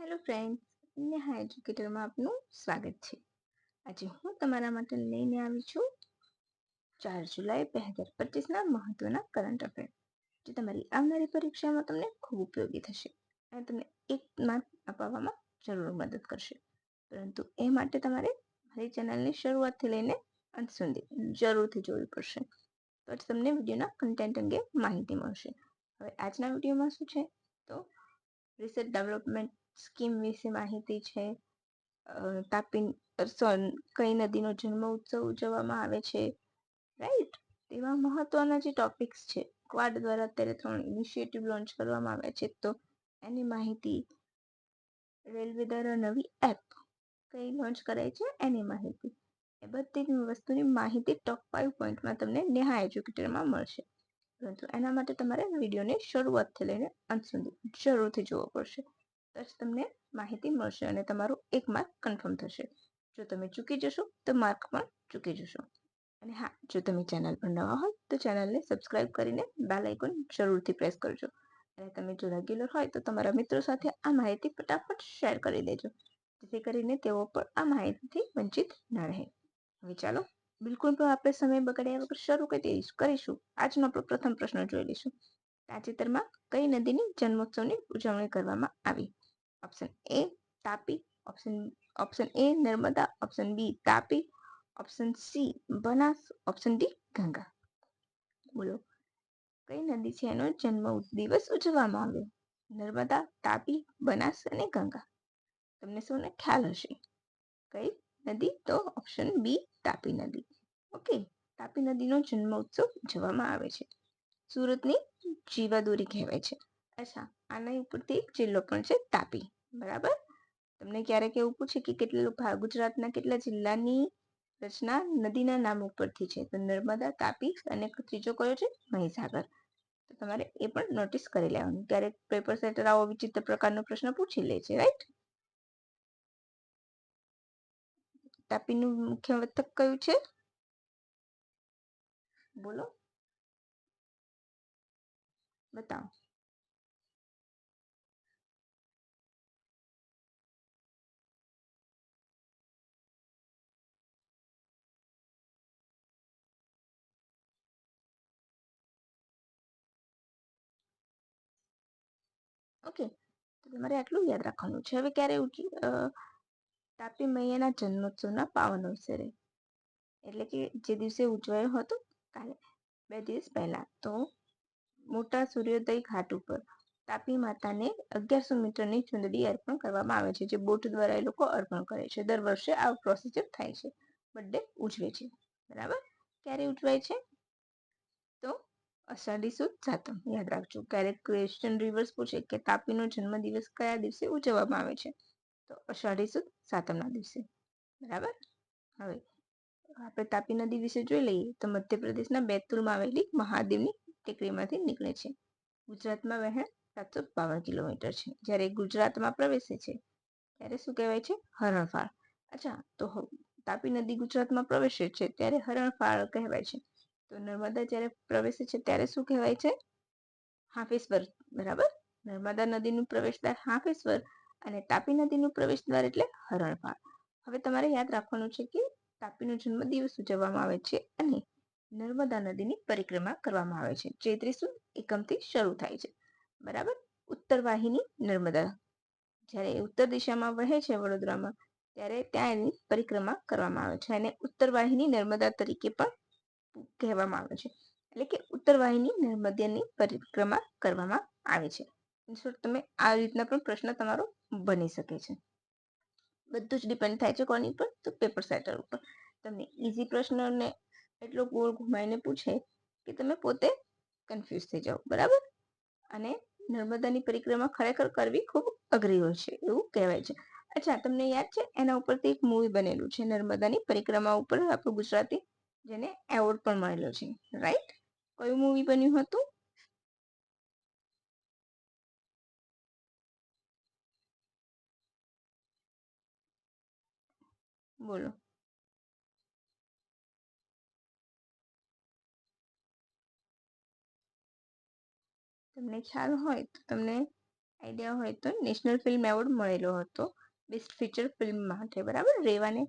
Hello friends Neha એજ્યુકેટરમાં આપનું સ્વાગત છે. આજે હું તમારા માટે લઈને આવી છું ચાર જુલાઈ બે હજાર પચીસના મહત્વના કરંટ અફેર જે તમારી આવનારી પરીક્ષામાં તમને ખૂબ ઉપયોગી થશે અને તમને એક માર્ક અપાવવામાં જરૂર મદદ કરશે. પરંતુ એ માટે તમારે મારી ચેનલની શરૂઆતથી લઈને અંત સુધી જરૂરથી જોવી પડશે. તો જ તમને વિડીયોના કન્ટેન્ટ અંગે માહિતી મળશે. હવે આજના વિડીયોમાં શું છે? તો રિસર્ચ ડેવલપમેન્ટ સ્કીમ વિશે માહિતી છે? તાપી કઈ નદીનો જન્મ ઉત્સવ ઉજવવામાં આવે છે? રાઈટ. તેવા મહત્વના જે ટોપિક્સ છે, ક્વાડ દ્વારા અત્યારે ત્રણ ઇનિશિયેટિવ લોન્ચ કરવામાં આવ્યા છે, તો એની માહિતી રેલવે દ્વારા નવી એપ કઈ લોન્ચ કરાય છે? એની માહિતી. એ બધી વસ્તુની માહિતી ટોપ ફાઇવ પોઈન્ટમાં તમને નેહા એજ્યુકેટરમાં મળશે. પરંતુ એના માટે તમારે વિડીયોની શરૂઆતથી લઈને અંત સુધી જરૂરથી જોવો પડશે. જ તમને માહિતી મળશે અને તમારું એક માર્ક કન્ફર્મ થશે. જો તમે ચૂકી જશો, તો માર્ક પણ ચૂકી જશો. અને હા, જો તમે ચેનલ પર નવા હોય, તો ચેનલને સબસ્ક્રાઇબ કરીને બેલ આઇકોન જરૂરથી પ્રેસ કરજો. અને તમે જો રેગ્યુલર હોય, તો તમારા મિત્રો સાથે આ માહિતી ફટાફટ શેર કરી દેજો. જેથી કરીને તેઓ પણ આ માહિતીથી વંચિત ન રહે. હવે ચાલો, બિલકુલ પણ આપણે સમય બગાડ્યા વગર શરૂ કરી દઈશું, કરીશું. આજનો આપણો પ્રથમ પ્રશ્ન જોઈ લઈશું. તાજેતરમાં કઈ નદીની જન્મોત્સવની ઉજવણી કરવામાં આવી? Option A Tapi option option A Narmada option B Tapi option C Banas option D Ganga બોલો કઈ નદી છે એનો જન્મ દિવસ ઉજવવામાં આવ્યો નર્મદા તાપી બનાસ અને ગંગા તમને સૌને ખ્યાલ હશે કઈ નદી તો ઓપ્શન બી તાપી નદી ઓકે તાપી નદીનો જન્મ ઉત્સવ ઉજવવામાં આવે છે સુરતની જીવાદોરી કહેવાય છે અચ્છા, આના ઉપરથી એક જિલ્લો પણ છે તાપી, બરાબર? તમને ક્યારેક એવું પૂછે કે કેટલા ગુજરાતના કેટલા જિલ્લાની રચના નદીના નામ ઉપરથી છે? તો નર્મદા, તાપી અને ત્રીજો કયો છે? મહીસાગર. તો તમારે એ પણ નોટિસ કરી લેવાનું. ક્યારેક પેપર સેટર આવો વિચિત્ર પ્રકારનો પ્રશ્ન પૂછી લે છે રાઈટ તાપીનું મુખ્ય મથક કયું છે? બોલો. બતાવો. તમારે આટલું યાદ રાખવાનું છે. હવે ક્યારે તાપી મૈયાના જન્મોત્સવના પાવન અવસરે. એટલે કે જે દિવસે ઉજવાયો હતો કાલે, બે દિવસ પહેલા, તો મોટા સૂર્યોદય ઘાટ ઉપર તાપી માતાને અગિયારસો મીટરની ચુંદડી અર્પણ કરવામાં આવે છે, જે બોટ દ્વારા એ લોકો અર્પણ કરે છે. દર વર્ષે આ પ્રોસિજર થાય છે. બર્થડે ઉજવે છે. બરાબર? ક્યારે ઉજવાય છે? અષાઢી સુદ સાતમ યાદ રાખજો, ક્યારેક ક્વેશ્ચન રિવર્સ પૂછે કે તાપીનો જન્મદિવસ કયા દિવસે ઉજવવામાં આવે છે? તો અષાઢી સુદ સાતમના દિવસે. બરાબર? હવે, આપણે તાપી નદી વિશે જોઈ લઈએ તો મધ્યપ્રદેશના બેતુલમાં આવેલી મહાદેવની ટેકરીમાંથી નીકળે છે. ગુજરાતમાં વહેણ સાતસો બાવન કિલોમીટર છે. જ્યારે ગુજરાતમાં પ્રવેશે છે, ત્યારે શું કહેવાય છે? હરણફાળ. અચ્છા, તો તાપી નદી ગુજરાતમાં પ્રવેશે છે, ત્યારે હરણફાળ કહેવાય છે. તો નર્મદા જ્યારે પ્રવેશે છે, ત્યારે શું કહેવાય છે? હાફેશ્વર, બરાબર? નર્મદા નદીનું પ્રવેશદ્વાર હાફેશ્વર અને તાપી નદીનું પ્રવેશદ્વાર એટલે હરણફાળ. હવે તમારે યાદ રાખવાનું છે કે તાપીનો જન્મ દિવસ ઉજવવામાં આવે છે અને નર્મદા નદીની પરિક્રમા કરવામાં આવે છે. ચૈત્રીસુ એકમથી શરૂ થાય છે. બરાબર? ઉત્તર વાહિની નર્મદા. જ્યારે ઉત્તર દિશામાં વહે છે વડોદરામાં, ત્યારે ત્યાં એની પરિક્રમા કરવામાં આવે છે અને ઉત્તર વાહિની નર્મદા તરીકે પણ કહેવામાં આવે છે. એટલે કે ઉત્તર વાહિની નર્મદાની પરિક્રમા કરવામાં આવે છે. તમે આ રીતના પણ પ્રશ્ન તમારો બની શકે છે. બધું જ ડિપેન્ડ થાય છે કોની પર તો પેપર સેટર ઉપર. તમને ઇઝી પ્રશ્નને એટલો ગોળ ઘુમાઈને પૂછે કે તમે પોતે કન્ફ્યુઝ થઈ જાઓ. બરાબર? અને નર્મદાની પરિક્રમા ખરેખર કરવી ખૂબ અઘરી હોય છે, એવું કહેવાય છે. અચ્છા, તમને યાદ છે? એના ઉપરથી એક મૂવી બનેલું છે. નર્મદાની પરિક્રમા ઉપર આપણું ગુજરાતી જેને એવોર્ડ પણ મળેલો છે રાઈટ કયું મૂવી બન્યું હતું? બોલો. તમને ખ્યાલ હોય તો તમને આઈડિયા હોય તો નેશનલ ફિલ્મ એવોર્ડ મળેલો હતો બેસ્ટ ફીચર ફિલ્મ માટે, બરાબર? રેવાને.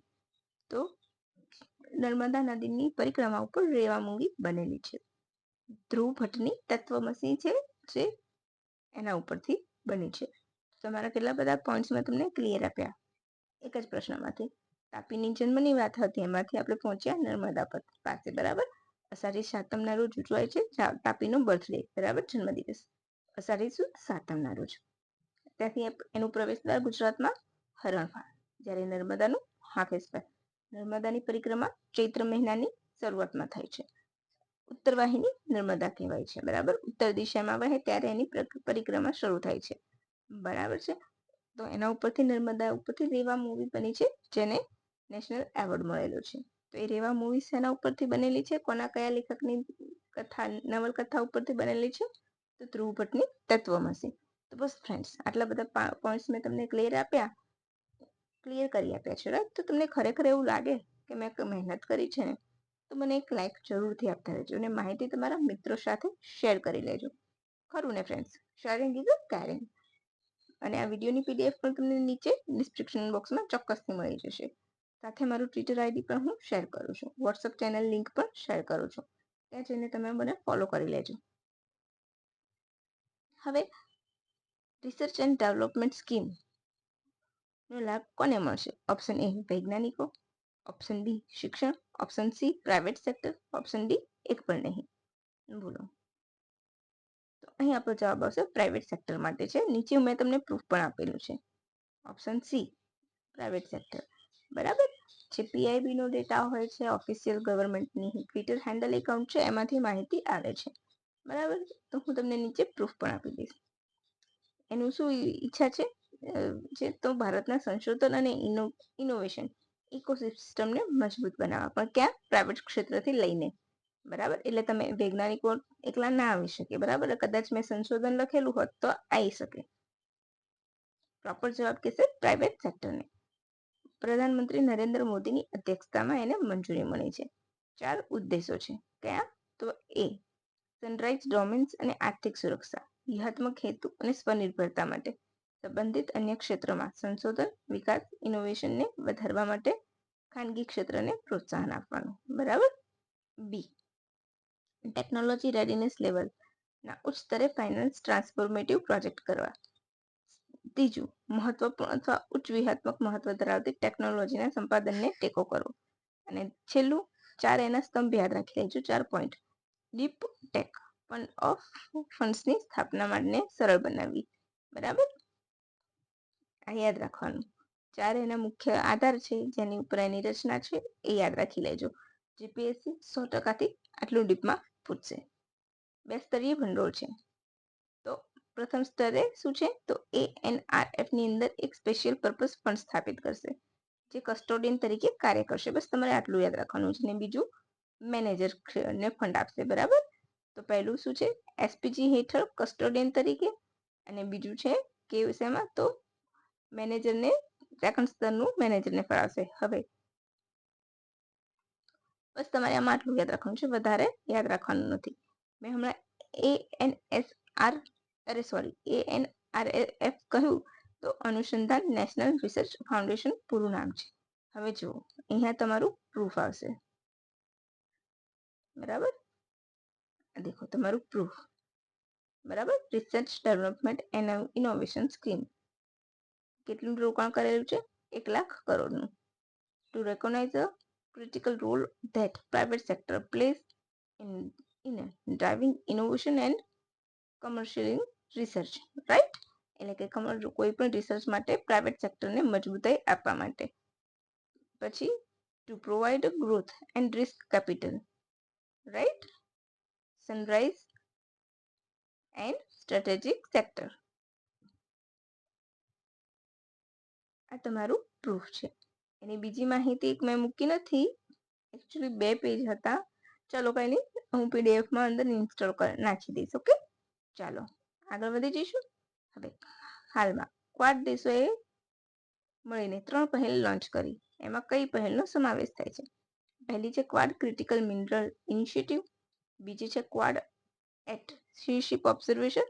તો નર્મદા નદીની પરિક્રમા ઉપર રેવા મૂવી બનેલી છે. ધ્રુવ ભટ્ટની તત્વમસી છે જે એના ઉપરથી બની છે. તમારા કેટલા બધા પોઈન્ટ્સ તમને ક્લિયર આપ્યા? એક જ પ્રશ્નમાંથી. તાપીની જન્મની વાત હતી, એમાંથી આપણે પહોંચ્યા નર્મદા પાસે, બરાબર? અષાઢી સાતમના રોજ ઉજવાય છે તાપીનો બર્થડે બરાબર? જન્મદિવસ. અષાઢી સુદ સાતમના રોજ. ત્યાંથી એનું પ્રવેશદ્વાર ગુજરાતમાં હરણફાળ, જ્યારે નર્મદાનું હાફેજબાર નર્મદાની પરિક્રમા ચૈત્ર મહિનાની શરૂઆતમાં થાય છે. ઉત્તર વાહિની નર્મદા કહેવાય છે, બરાબર? ઉત્તર દિશામાં વહે ત્યારે એની પરિક્રમા શરૂ થાય છે. બરાબર છે? તો એના ઉપરથી નર્મદા ઉપરથી રેવા મૂવી બની છે, જેને નેશનલ એવોર્ડ મળેલો છે. તો એ રેવા મૂવી શેના ઉપરથી બનેલી છે? કોના કયા લેખકની કથા, નવલકથા ઉપરથી બનેલી છે? તો ધ્રુવ ભટ્ટની તત્વમસી તો બસ ફ્રેન્ડ્સ આટલા બધા પોઈન્ટ્સ મેં તમને ક્લિયર આપ્યા. ક્લિયર કરી આપ્યા છે રાઈટ તો તમને ખરેખર એવું લાગે કે મેં મહેનત કરી છે ને, તો મને એક લાઈક જરૂરથી આપતા રહેજો અને માહિતી તમારા મિત્રો સાથે શેર કરી લેજો. ખરું ને friends sharing is a caring અને આ વિડીયોની પીડીએફ પણ તમને નીચે ડિસ્ક્રિપ્શન બોક્સમાં ચોક્કસથી મળી જશે. સાથે મારું ટ્વિટર આઈડી પણ હું શેર કરું છું. વોટ્સઅપ ચેનલ લિંક પણ શેર કરું છું. ત્યાં જઈને તમે મને ફોલો કરી લેજો. હવે રિસર્ચ એન્ડ ડેવલપમેન્ટ સ્કીમ નો લાભ કોને મળશે? ઓપ્શન એ વૈજ્ઞાનિકો. ઓપ્શન બી શિક્ષણ. Option C private sector option D એક પણ નહીં. બોલો. તો અહીં આપણો જવાબ આવશે પ્રાઇવેટ સેક્ટર માટે છે. નીચે મેં તમને પ્રૂફ પણ આપેલું છે. ઓપ્શન સી પ્રાઇવેટ સેક્ટર બરાબર? જે પીઆઈબી નો ડેટા હોય છે ઓફિશિયલ ગવર્મેન્ટની ટ્વિટર હેન્ડલ એકાઉન્ટ છે, એમાંથી માહિતી આવે છે. બરાબર? તો હું તમને નીચે પ્રૂફ પણ આપી દઈશ. એનું શું ઈચ્છા છે? જે તો ભારતના સંશોધન અને ઇનોવેશન ઇકોસિસ્ટમને મજબૂત બનાવવા, પણ ક્યાં? પ્રાઇવેટ ક્ષેત્રથી લઈને. બરાબર? એટલે તમે વૈજ્ઞાનિકો એકલા ના આવી શકે, બરાબર? કદાચ મેં સંશોધન લખેલું હોત તો આવી શકે. પ્રોપર જવાબ કહેશે પ્રાઇવેટ સેક્ટરને પ્રધાનમંત્રી નરેન્દ્ર મોદીની અધ્યક્ષતામાં એને મંજૂરી મળી છે. ચાર ઉદ્દેશો છે. કયા? તો એ સનરાઇઝ ડોમેન્સ અને આર્થિક સુરક્ષા, વ્યૂહાત્મક હેતુ અને સ્વનિર્ભરતા માટે. સંબંધિત અન્ય ક્ષેત્રોમાં સંશોધન, વિકાસ ઇનોવેશનને વધારવા માટે ખાનગી ક્ષેત્રને પ્રોત્સાહન આપવાનું. બરાબર? બી ટેકનોલોજી રેડીનેસ લેવલના ઉચ્ચ સ્તરે ફાઇનાન્સ ટ્રાન્સફોર્મેટિવ પ્રોજેક્ટ કરવા. ત્રીજું, મહત્વપૂર્ણ અથવા ઉચ્ચ વ્યૂહાત્મક મહત્વ ધરાવતી ટેકનોલોજીના સંપાદનને ટેકો કરવો. અને છેલ્લું, ચાર એના સ્તંભ યાદ રાખી લેજો, ચાર point deep tech fund of ફંડ્સની સ્થાપના માટે સરળ બનાવવી. બરાબર? આ યાદ રાખવાનું. ચાર એના મુખ્ય આધાર છે, જેની ઉપર એની રચના છે, એ યાદ રાખી લેજો. જીપીએસસી સો ટકાથી આટલું ડીપમાં પૂછશે. બે સ્તરીય ભંડોળ છે. તો પ્રથમ સ્તરે શું છે? તો એ એન આર એફ અંદર એક સ્પેશિયલ પર્પઝ ફંડ સ્થાપિત કરશે, જે કસ્ટોડિયન તરીકે કાર્ય કરશે. બસ તમારે આટલું યાદ રાખવાનું છે. ને બીજું મેનેજર ને ફંડ આપશે, બરાબર? તો પહેલું શું છે? એસપીજી હેઠળ કસ્ટોડિયન તરીકે અને બીજું છે કે વિષયમાં તો મેનેજરને સેકન્ડ સ્તરનું મેનેજરને ફાળવશે હવે બસ તમારે આમાં આટલું યાદ રાખવાનું છે. વધારે યાદ રાખવાનું નથી. મેં હમણાં એ એન એસ આર અરે sorry A N R F કહ્યું તો અનુસંધાન નેશનલ રિસર્ચ ફાઉન્ડેશન પૂરું નામ છે. હવે જુઓ, અહીંયા તમારું પ્રૂફ આવશે. બરાબર? દેખો, તમારું પ્રૂફ બરાબર? Research development and innovation scheme કેટલું રોકાણ કરેલું છે? એક લાખ કરોડનું. To recognise a critical role that private sector plays in in driving innovation and commercial research right એટલે કે કોઈ પણ રિસર્ચ માટે પ્રાઇવેટ સેક્ટરને મજબૂતાઈ આપવા માટે. પછી to provide growth and risk capital right sunrise and strategic sector આ તમારું પ્રૂફ છે. એની બીજી માહિતી એક મેં મૂકી નથી. એકચ્યુઅલી બે પેજ હતા. ચાલો કંઈ નહીં હું પીડીએફમાં અંદર ઇન્સ્ટોલ નાખી દઈશ ઓકે ચાલો, આગળ વધી જઈશું? હવે, હાલમાં ક્વાડ દેશોએ મળીને ત્રણ પહેલ લોન્ચ કરી. એમાં કઈ પહેલનો સમાવેશ થાય છે? પહેલી છે ક્વાડ ક્રિટિકલ મિનરલ ઇનિશિયેટિવ બીજી છે ક્વાડ એટ સીશિપ ઓબ્ઝર્વેશન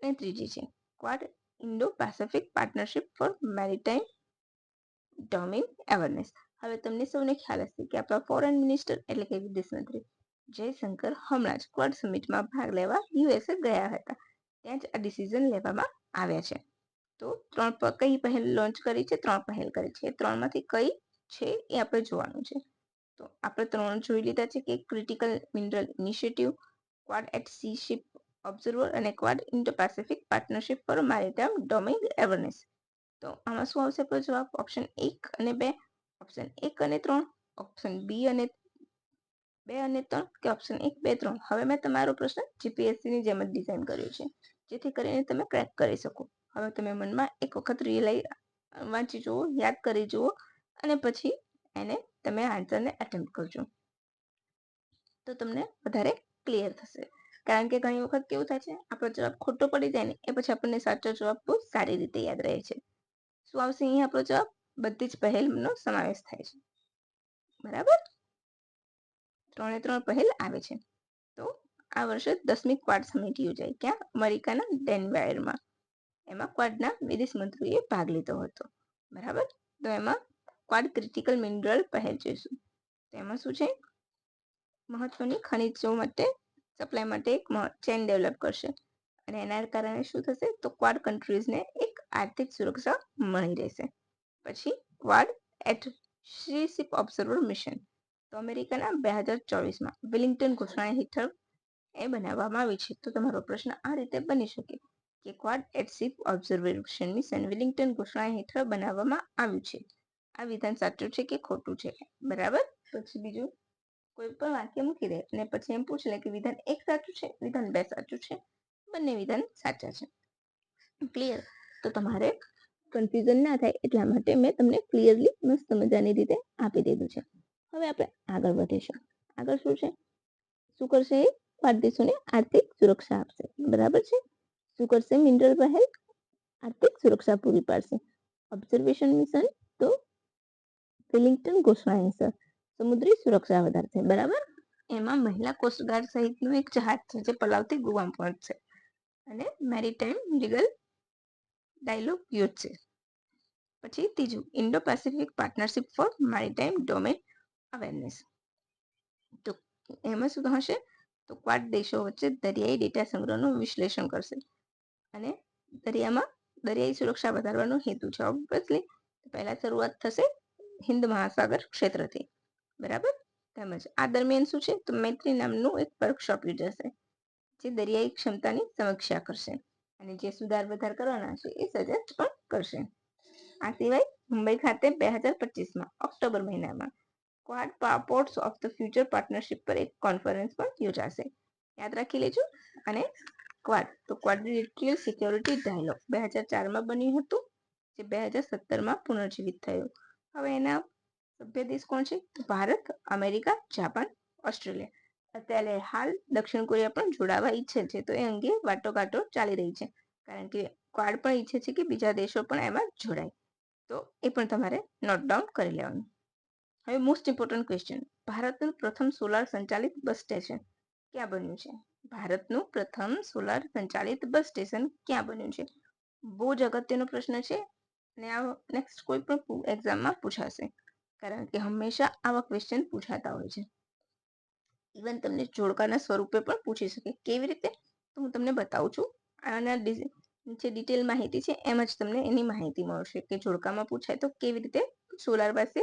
અને ત્રીજી છે Quad Indo Pacific partnership for maritime domain awareness હવે તમને સૌને ખ્યાલ હશે કે આપણા ફોરેન મિનિસ્ટર એટલે કે વિદેશ મંત્રી જયશંકર હમણાં જ ક્વાડ સમિટમાં ભાગ લેવા યુએસએ ગયા હતા. ત્યાં જ આ ડિસિઝન લેવામાં આવ્યા છે. તો ત્રણ કઈ પહેલ લોન્ચ કરી છે? ત્રણ પહેલ કરી છે. ત્રણમાંથી કઈ છે એ આપણે જોવાનું છે. તો આપણે ત્રણ જોઈ લીધા છે કે critical mineral initiative Quad at sea ship observer અને Quad Indo Pacific partnership for maritime domain awareness તો આમાં શું આવશે આપણો જવાબ? ઓપ્શન એક અને બે ઓપ્શન એક અને ત્રણ ઓપ્શન બી અને બે અને ત્રણ કે ઓપ્શન એક, બે, ત્રણ? હવે મેં તમારો પ્રશ્ન જીપીએસસીની જેમ જ ડિઝાઇન કર્યો છે, જેથી કરીને તમે ક્રેક કરી શકો. હવે તમે મનમાં એક વખત રિયલાઈ વાંચી જુઓ, યાદ કરી જુઓ અને પછી એને તમે આન્સરને એટેમ્પ કરજો. તો તમને વધારે ક્લિયર થશે. કારણ કે ઘણી વખત કેવું થાય છે, આપણો જવાબ ખોટો પડી જાય ને, એ પછી આપણને સાચો જવાબ બહુ સારી રીતે યાદ રહે છે. શું આવશે અહીં આપણો જવાબ? બધી જ પહેલનો સમાવેશ થાય છે. બરાબર? ત્રણે ત્રણ પહેલ આવે છે. તો આ વર્ષે દસમી ક્વાડ સમિટ યોજાઈ. ક્યાં? અમેરિકાના ડેનવાયરમાં. એમાં ક્વાડના વિદેશ મંત્રીએ ભાગ લીધો હતો. બરાબર? તો એમાં ક્વાડ ક્રિટિકલ મિનરલ પહેલ જોઈશું. તો એમાં શું છે? મહત્વની ખનિજો માટે, સપ્લાય માટે એક ચેન ડેવલપ કરશે. અને એના કારણે શું થશે? તો ક્વાડ કન્ટ્રીઝને એક આર્થિક સુરક્ષા મળી રહેશે. પછી Quad at ship observer mission. તો અમેરિકાના બે હજાર ચોવીસમાં વિલિંગ્ટન ઘોષણા હેઠળ એ બનાવવામાં આવી છે. તો તમારો પ્રશ્ન આ રીતે બની શકે કે Quad at ship observation mission Wilmington ઘોષણા હેઠળ બનાવવામાં આવ્યું છે. આ વિધાન સાચું છે કે ખોટું છે? બરાબર? પછી બીજું, કોઈ પણ વાક્ય મૂકી દે અને પછી એમ પૂછ લે કે વિધાન એક સાચું છે, વિધાન બે સાચું છે. બંને વિધાન સાચા છે. ક્લિયર? તો તમારે કન્ફ્યુઝન ના થાય એટલા માટે મેં તમને ક્લિયરલી મસ્ત મજાની રીતે આપી દીધું છે. હવે આપણે આગળ વધીશું. આગળ શું છે? શું કરશે એ? ભારત દેશોને આર્થિક સુરક્ષા આપશે. બરાબર છે? શું કરશે? મિનરલ પહેલ આર્થિક સુરક્ષા પૂરી પાડશે. ઓબ્ઝર્વેશન મિશન તો વિલિંગ્ટન ગોસ્વામી સર, સમુદ્રી સુરક્ષા વધારશે. બરાબર? એમાં મહિલા કોસ્ટગાર્ડ સહિતનું એક જહાજ છે જે પલાવથી ગુવામ પહોંચશે અને મેરીટાઈમ લીગલ ડાયલોગ યોજશે પછી ત્રીજું, Indo Pacific partnership for maritime domain awareness. તો એમાં શું હશે? તો ક્વાડ દેશો વચ્ચે દરિયાઈ ડેટા સંગ્રહનું વિશ્લેષણ કરશે. અને દરિયામાં દરિયાઈ સુરક્ષા વધારવાનો હેતુ છે. ઓબ્વિયસલી પહેલા શરૂઆત થશે હિન્દ મહાસાગર ક્ષેત્રથી. બરાબર? તેમજ આ દરમિયાન શું છે? તો મૈત્રી નામનું એક વર્કશોપ યોજાશે, જે દરિયાઈ ક્ષમતાની સમીક્ષા કરશે. અને જે સુધાર વધાર કરવાના છે એ સજેસ્ટ પણ કરશે. આ સિવાય મુંબઈ ખાતે બે હજાર પચીસમાં ઓક્ટોબર મહિનામાં Quad ports of the future partnership પર એક કોન્ફરન્સ પણ યોજાશે. યાદ રાખી લેજો. અને ક્વાડ તો ક્વાડ્રિલેટરલ સિક્યોરિટી ડાયલોગ બે હજાર ચારમાં બન્યું હતું, જે બે હજાર સત્તરમાં પુનર્જીવિત થયું. હવે એના સભ્ય દેશ કોણ છે? Bharat, America, Japan, Australia. અત્યારે હાલ દક્ષિણ કોરિયા પણ જોડાવા ઈચ્છે છે. તો એ અંગે વાટોઘાટો ચાલી રહી છે. કારણ કે ક્વાડ પણ ઈચ્છે છે કે બીજા દેશો પણ એમાં જોડાય. તો એ પણ તમારે નોટ ડાઉન કરી લેવાનું. હવે મોસ્ટ ઇમ્પોર્ટન્ટ ક્વેશ્ચન ભારતનું પ્રથમ સોલાર સંચાલિત બસ સ્ટેશન ક્યાં બન્યું છે? ભારતનું પ્રથમ સોલાર સંચાલિત બસ સ્ટેશન ક્યાં બન્યું છે? બહુ જ અગત્યનો પ્રશ્ન છે અને આ નેક્સ્ટ કોઈ પણ એક્ઝામમાં પૂછાશે. કારણ કે હંમેશા આવા ક્વેશ્ચન પૂછાતા હોય છે. ઇવન તમને જોડકાના સ્વરૂપે પણ પૂછી શકે. કેવી રીતે? તો હું તમને બતાવું છું. આના જે ડિટેલ માહિતી છે, એમ જ તમને એની માહિતી મળશે કે જોડકામાં પૂછાય તો કેવી રીતે સોલાર પાસે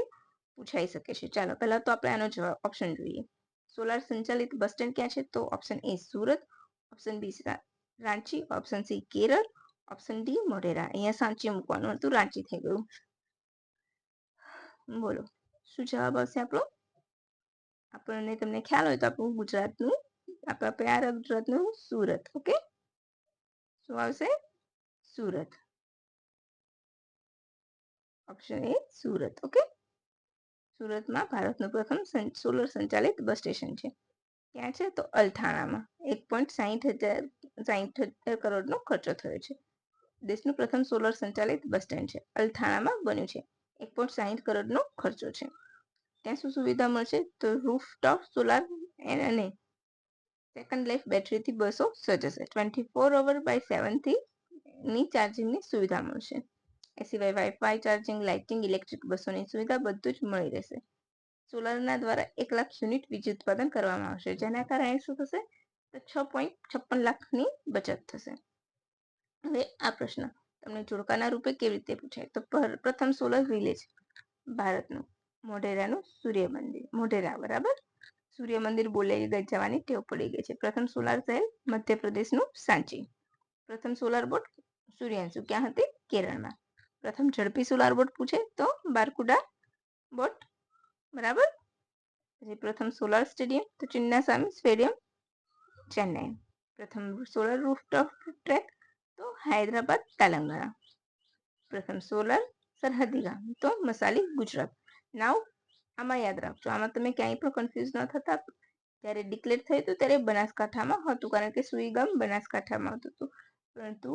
પૂછાઈ શકે છે. ચાલો, પહેલા તો આપણે આનો જવાબ ઓપ્શન જોઈએ. સોલાર સંચાલિત બસ સ્ટેન્ડ ક્યાં છે? તો option A Surat option B Ranchi option C Kerala option D Modhera. અહીંયા સાંચી મૂકવાનું હતું, રાંચી થઈ ગયું. બોલો, શું જવાબ આવશે આપણો? આપણને તમને ખ્યાલ હોય તો આપણું ગુજરાતનું, આપણા પ્યાર ગુજરાતનું સુરત, ઓકે? શું આવશે? Surat. Option A Surat, okay? સુરતમાં ભારતનું પ્રથમ સોલર સંચાલિત બસ સ્ટેશન છે. ક્યાં છે? તો અલથાણામાં. એક પોઈન્ટ સાહીઠ હજાર સાહીઠ હજાર કરોડનો ખર્ચો થયો છે. દેશનું પ્રથમ સોલર સંચાલિત બસ સ્ટેન્ડ છે. અલથાણામાં બન્યું છે. એક પોઈન્ટ સાહીઠ કરોડનો ખર્ચો છે. ત્યાં શું સુવિધા મળશે? તો રૂફટોપ સોલાર અને સેકન્ડ લાઈફ બેટરીથી બસો સજશે ટ્વેન્ટી ફોર અવર બાય સેવનથી ની ચાર્જિંગની સુવિધા મળશે. એ સિવાય વાઈફાઈ ચાર્જિંગ લાઇટિંગ ઇલેક્ટ્રિક બસોની સુવિધા બધું જ મળી રહેશે. સોલારના દ્વારા એક લાખ યુનિટ વીજ ઉત્પાદન કરવામાં આવશે. જેના કારણે શું થશે? તો છ પોઈન્ટ છપ્પન લાખની બચત થશે. હવે આ પ્રશ્ન. તમને જોડકાના રૂપે કેવી રીતે પૂછાય? તો પ્રથમ સોલર વિલેજ ભારતનું. મોઢેરાનું સૂર્ય મંદિર મોઢેરા, બરાબર? સૂર્ય મંદિર બોલાઈ જવાની ટેવ પડી ગઈ છે. પ્રથમ સોલાર સેલ મધ્યપ્રદેશનું સાંચી. પ્રથમ સોલાર બોટ સૂર્યાંશુ. ક્યાં હતી? કેરળમાં. પ્રથમ ઝડપી સોલાર બોટ પૂછે તો બારકુડા બોટ, બરાબર? પછી પ્રથમ સોલાર સ્ટેડિયમ તો ચિન્નાસ્વામી સ્ટેડિયમ, ચેન્નાઈ. પ્રથમ સોલર રૂફટોપ ટ્રેક તો હૈદરાબાદ, તેલંગાણા. પ્રથમ સોલર સરહદી ગામ તો મસાલી, ગુજરાત. નાવ આમાં યાદ રાખજો. આમાં તમે ક્યાંય પણ કન્ફ્યુઝ ન થતા. જ્યારે ડિક્લેર થયું હતું, ત્યારે બનાસકાંઠામાં હતું. કારણ કે સુઈ ગામ બનાસકાંઠામાં હતું હતું પરંતુ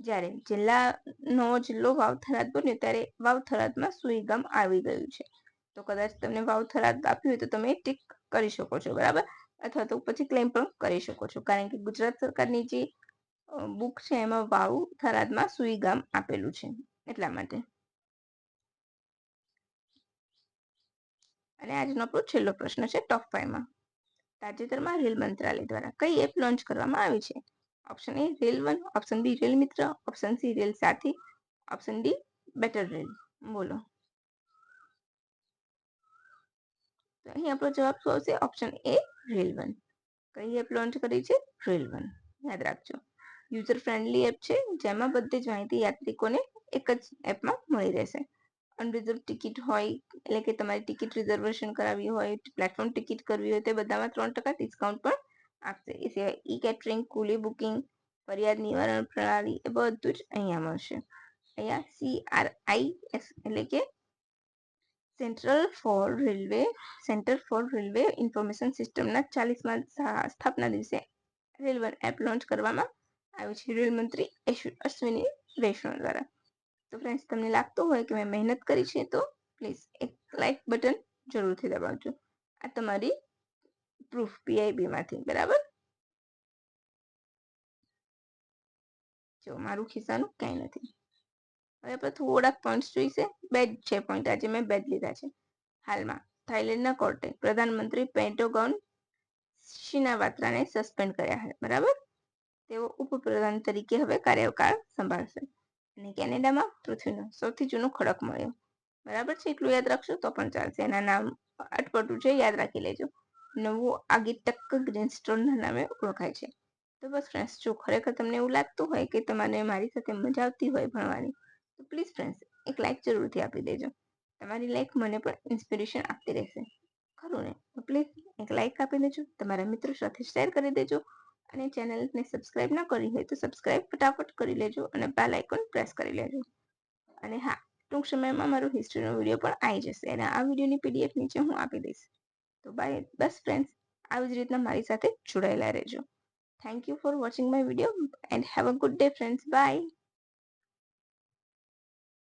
જ્યારે જિલ્લાનો જિલ્લો વાવથરાદ બન્યો, ત્યારે વાવથરાદમાં સુઈ ગામ આવી ગયું છે. તો કદાચ તમને વાવથરાદ આપ્યું હોય તો તમે ટીક કરી શકો છો, બરાબર? અથવા તો પછી ક્લેમ પણ કરી શકો છો. કારણ કે ગુજરાત સરકારની જે બુક છે, એમાં વાવ થરાદમાં સુઈ ગામ આપેલું છે. એટલા માટે. અને આજનો આપણો છેલ્લો પ્રશ્ન છે ટોપ ફાઈવમાં તાજેતરમાં રેલ મંત્રાલય દ્વારા કઈ એપ લોન્ચ કરવામાં આવી છે? Option A rail one option B rail Mitra option C rail Sathi option D better rail બોલો. તો અહીં આપણો જવાબ શું આવશે? Option A rail one. કઈ એપ લોન્ચ કરી છે? Rail one. યાદ રાખજો. યુઝર ફ્રેન્ડલી એપ છે, જેમાં બધી જ માહિતી યાત્રિકોને એક જ એપમાં મળી રહેશે. અનરિઝર્વ ટિકિટ હોય, એટલે કે તમારી ટિકિટ રિઝર્વેશન કરાવી હોય પ્લેટફોર્મ ટિકિટ કરવી હોય, તે બધામાં ત્રણ ટકા ડિસ્કાઉન્ટ પણ આપશે. એ સિવાય ઈ કેટરિંગ કુલી બુકિંગ ફરિયાદ નિવારણ પ્રણાલી, એ બધું જ અહીંયા મળશે. અહીંયા સી આર આઈ એસ એટલે કે central for railway centre for railway information સિસ્ટમના ચાલીસમાં સ્થાપના દિવસે રેલવે એપ લોન્ચ કરવામાં આવ્યું છે. રેલ મંત્રી અશ્વિની વૈષ્ણવ દ્વારા. તો ફ્રેન્ડ્સ તમને લાગતું હોય કે મેં મહેનત કરી છે, તો પ્લીઝ એક લાઇક બટન જરૂરથી દબાવજો. આ તમારી પ્રૂફ પીઆઈબીમાંથી બરાબર? જો, મારું ખિસ્સાનું કંઈ નથી. હવે આપણે થોડાક પોઈન્ટ્સ જોઈશે. બે જ છે પોઈન્ટ આજે મેં બે જ લીધા છે. હાલમાં, થાઈલેન્ડના કોર્ટે પ્રધાનમંત્રી પેન્ટોગોન શિનાવાત્રાને સસ્પેન્ડ કર્યા છે, બરાબર? તેઓ ઉપપ્રધાન તરીકે હવે કાર્યકાળ સંભાળશે. અને કેનેડામાં પૃથ્વીનો સૌથી જૂનું ખડક મળ્યો. બરાબર છે? એટલું યાદ રાખશો તો પણ ચાલશે. એના નામ અટપટું છે, યાદ રાખી લેજો. નવું આગીટક ગ્રીનસ્ટોનના નામે ઓળખાય છે. તો બસ ફ્રેન્ડ્સ જો ખરેખર તમને એવું લાગતું હોય કે તમારે મારી સાથે મજા આવતી હોય ભણવાની, તો પ્લીઝ ફ્રેન્ડ્સ એક લાઇક જરૂરથી આપી દેજો. તમારી લાઇક મને પણ ઇન્સ્પિરેશન આપતી રહેશે. ખરું ને? તો પ્લીઝ એક લાઇક આપી દેજો. તમારા મિત્રો સાથે શેર કરી દેજો. અને ચેનલને સબસ્ક્રાઇબ ન કરી હોય તો સબસ્ક્રાઇબ ફટાફટ કરી લેજો અને બેલ આઇકોન પ્રેસ કરી લેજો. અને હા, ટૂંક સમયમાં મારો હિસ્ટ્રીનો વીડિયો પણ આવી જશે અને આ વિડીયોની પીડીએફ નીચે હું આપી દઈશ. તો બાય બસ ફ્રેન્ડ્સ આવી જ રીતના મારી સાથે જોડાયેલા રહેજો. Thank you for watching my video and have a good day friends bye